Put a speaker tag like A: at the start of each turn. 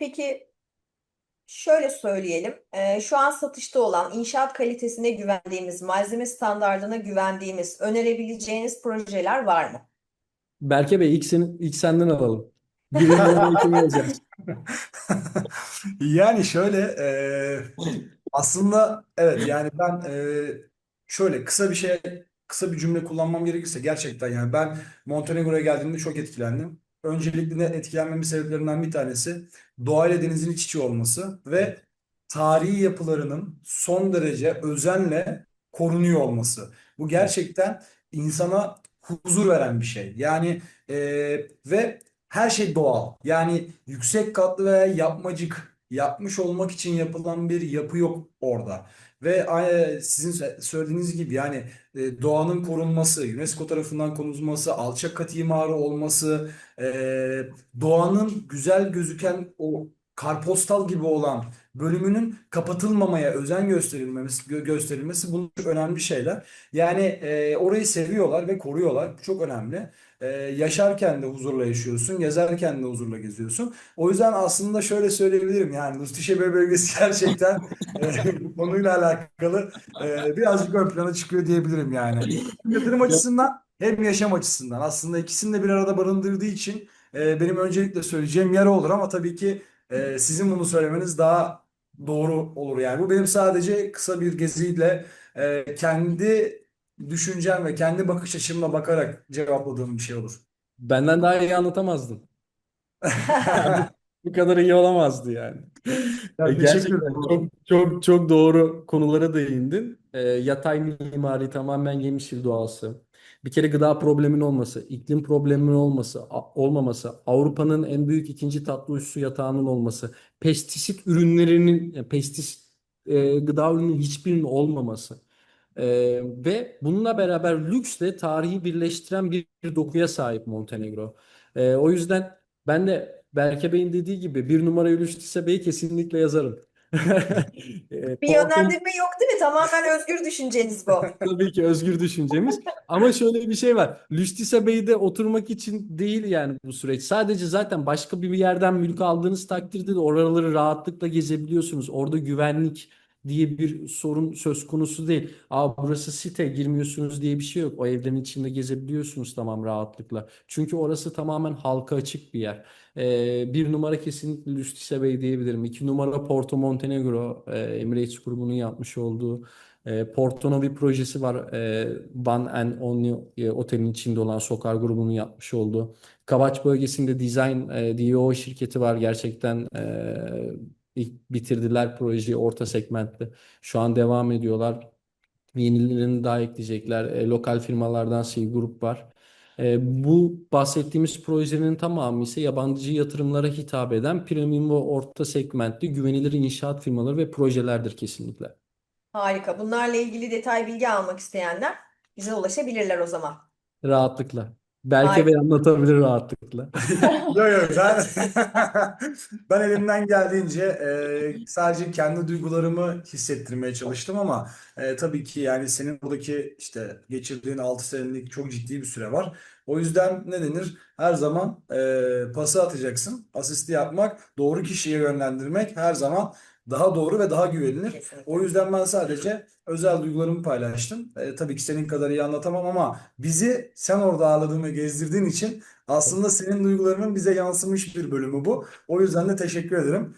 A: Peki şöyle söyleyelim. Ee, şu an satışta olan inşaat kalitesine güvendiğimiz, malzeme standardına güvendiğimiz, önerebileceğiniz projeler var mı?
B: Berke Bey ilk, senin, ilk senden alalım. Birinci numarayı kim yazacak?
C: Yani şöyle e, aslında evet yani ben e, şöyle kısa bir şey kısa bir cümle kullanmam gerekirse gerçekten yani ben Montenegro'ya geldiğimde çok etkilendim. Öncelikle etkilenmemin sebeplerinden bir tanesi doğayla denizin iç içe olması ve tarihi yapılarının son derece özenle korunuyor olması. Bu gerçekten insana huzur veren bir şey. Yani e, ve her şey doğal. Yani yüksek katlı veya yapmacık yapmış olmak için yapılan bir yapı yok orada. Ve e, sizin sö- söylediğiniz gibi yani e, doğanın korunması, UNESCO tarafından korunması, alçak kat imarı olması, e, doğanın güzel gözüken o karpostal gibi olan bölümünün kapatılmamaya özen gösterilmesi, gö- gösterilmesi çok önemli şeyler. Yani orayı seviyorlar ve koruyorlar. Bu çok önemli. E, yaşarken de huzurla yaşıyorsun, gezerken de huzurla geziyorsun. O yüzden aslında şöyle söyleyebilirim yani Lustişebe bölgesi gerçekten e, bu konuyla alakalı e, birazcık ön plana çıkıyor diyebilirim yani. Yatırım açısından hem yaşam açısından aslında ikisini de bir arada barındırdığı için e, benim öncelikle söyleyeceğim yer olur ama tabii ki e, sizin bunu söylemeniz daha doğru olur yani. Bu benim sadece kısa bir geziyle kendi düşüncem ve kendi bakış açımla bakarak cevapladığım bir şey olur.
B: Benden daha iyi anlatamazdın. Bu kadar iyi olamazdı yani.
C: Ya,
B: E, Gerçekten çok çok çok doğru konulara değindin. E, yatay mimari tamamen yemişil doğası. Bir kere gıda problemin olması, iklim probleminin olması, olmaması, Avrupa'nın en büyük ikinci tatlı uydusu yatağının olması, pestisit ürünlerinin, e, pestisit e, gıda ürününün hiçbirinin olmaması. E, ve bununla beraber lüksle tarihi birleştiren bir, bir dokuya sahip Montenegro. E, o yüzden ben de Berke Bey'in dediği gibi bir numara Ülüstüse Bey'i kesinlikle yazarım. E,
A: Bir yönlendirme yok değil mi? Tamamen özgür düşünceniz bu.
B: Tabii ki özgür düşüncemiz. Ama şöyle bir şey var. Lüstise Bey'de oturmak için değil yani bu süreç. Sadece zaten başka bir yerden mülk aldığınız takdirde de oraları rahatlıkla gezebiliyorsunuz. Orada güvenlik diye bir sorun söz konusu değil. Aa burası site girmiyorsunuz diye bir şey yok. O evlerin içinde gezebiliyorsunuz tamam rahatlıkla. Çünkü orası tamamen halka açık bir yer. Ee, bir numara kesinlikle Lüstise Bey diyebilirim. İki numara Porto Montenegro, e, Emirates grubunun yapmış olduğu e, Porto'nun bir projesi var. E, Van and Only e, otelin içinde olan Sokar grubunun yapmış olduğu. Kavaç bölgesinde Design e, DO şirketi var. Gerçekten e, ilk bitirdiler projeyi orta segmentte. Şu an devam ediyorlar. Yenilerini daha ekleyecekler. E, lokal firmalardan C Grup var. E, bu bahsettiğimiz projelerin tamamı ise yabancı yatırımlara hitap eden premium ve orta segmentli güvenilir inşaat firmaları ve projelerdir kesinlikle.
A: Harika. Bunlarla ilgili detay bilgi almak isteyenler bize ulaşabilirler o zaman.
B: Rahatlıkla.
A: Harika.
B: Bey anlatabilir rahatlıkla.
C: Yok yok ben ben elimden geldiğince e, sadece kendi duygularımı hissettirmeye çalıştım ama e, tabii ki yani senin buradaki işte geçirdiğin 6 senelik çok ciddi bir süre var. O yüzden ne denir? Her zaman e, pası atacaksın. Asisti yapmak, doğru kişiye yönlendirmek her zaman daha doğru ve daha güvenilir.
A: Kesinlikle.
C: O yüzden ben sadece özel duygularımı paylaştım. E, tabii ki senin kadar iyi anlatamam ama bizi sen orada ağırladığın ve gezdirdiğin için aslında senin duygularının bize yansımış bir bölümü bu. O yüzden de teşekkür ederim.